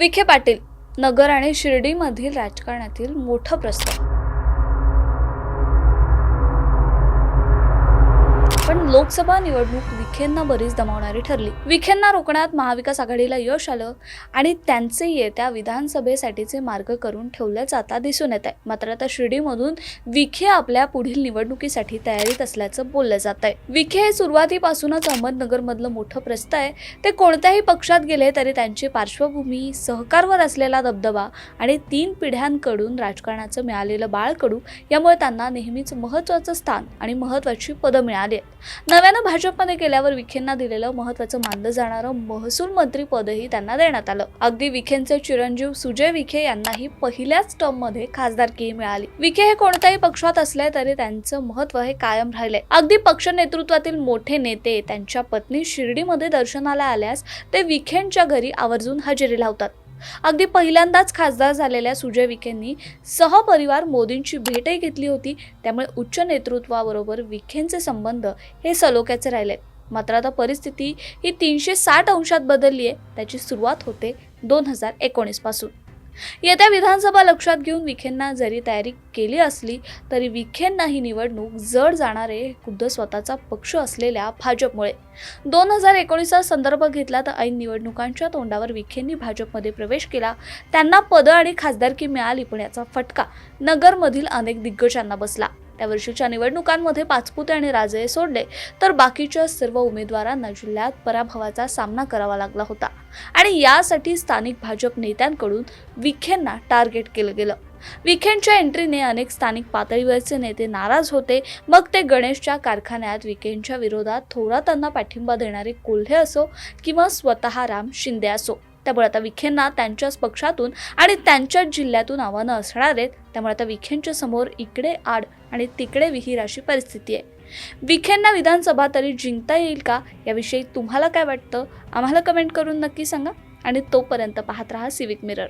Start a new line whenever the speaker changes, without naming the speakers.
विखे पाटील नगर आणि शिर्डीमधील राजकारणातील मोठं प्रस्ताव. लोकसभा निवडणूक विखेंना बरीच दमावणारी ठरली. विखेंना रोखण्यात महाविकास आघाडीला यश आलं आणि त्यांचे येत्या विधानसभेसाठीचे मार्ग करून ठेवले जाता दिसून येत आहे मात्र आता शिर्डीमधून विखे आपल्या पुढील निवडणुकीसाठी तयारीत असल्याचं बोललं जात आहे विखे हे सुरुवातीपासूनच अहमदनगरमधलं मोठं प्रस्त आहे. ते कोणत्याही पक्षात गेले तरी त्यांची पार्श्वभूमी सहकारवर असलेला दबदबा आणि तीन पिढ्यांकडून राजकारणाचं मिळालेलं बाळकडू यामुळे त्यांना नेहमीच महत्त्वाचं स्थान आणि महत्त्वाची पदं मिळाली आहेत. नव्यानं भाजपमध्ये गेल्यावर विखेंना दिलेलं महत्त्वाचं मानलं जाणारं महसूल मंत्री पदही त्यांना देण्यात आलं. अगदी विखेंचे चिरंजीव सुजय विखे यांनाही पहिल्याच टर्ममध्ये खासदारकी मिळाली. विखे हे कोणत्याही पक्षात असले तरी त्यांचं महत्त्व हे कायम राहिले अगदी पक्ष नेतृत्वातील मोठे नेते त्यांच्या पत्नी शिर्डीमध्ये दर्शनाला आल्यास ते विखेंच्या घरी आवर्जून हजेरी लावतात. अगदी पहिल्यांदाच खासदार झालेल्या सुजय विखेंनी सहपरिवार मोदींची भेटही घेतली होती. त्यामुळे उच्च नेतृत्वाबरोबर विखेंचे संबंध हे सलोख्याचे राहिले. मात्र आता परिस्थिती ही तीनशे साठ अंशात बदलली आहे. त्याची सुरुवात होते दोन हजार एकोणीसपासून येत्या विधानसभा लक्षात घेऊन विखेंना जरी तयारी केली असली तरी विखेंना ही निवडणूक जड जाणारे खुद्द स्वतःचा पक्ष असलेल्या भाजपमुळे. दोन हजार एकोणीसचा संदर्भ घेतला तर ऐन निवडणुकांच्या तोंडावर विखेंनी भाजपमध्ये प्रवेश केला. त्यांना पदं आणि खासदारकी मिळाली पण याचा फटका नगरमधील अनेक दिग्गजांना बसला. त्या वर्षीच्या निवडणुकांमध्ये पाचपुते आणि राजे सोडले तर बाकीच्या सर्व उमेदवारांना जिल्ह्यात पराभवाचा सामना करावा लागला होता. आणि यासाठी स्थानिक भाजप नेत्यांकडून विखेंना टार्गेट केलं गेलं. विखेंच्या एंट्रीने अनेक स्थानिक पातळीवरचे नेते नाराज होते. मग ते गणेशच्या कारखान्यात विखेंच्या विरोधात थोरातांना पाठिंबा देणारे कोल्हे असो किंवा स्वतः राम शिंदे असो. त्यामुळे आता विखेंना त्यांच्याच पक्षातून आणि त्यांच्याच जिल्ह्यातून आव्हानं असणार आहेत. त्यामुळे आता विखेंच्या समोर इकडे आड आणि तिकडे विहीर अशी परिस्थिती आहे. विखेंना विधानसभा तरी जिंकता येईल का? याविषयी तुम्हाला काय वाटतं? आम्हाला कमेंट करून नक्की सांगा आणि तोपर्यंत पाहत राहा सिविक मिरर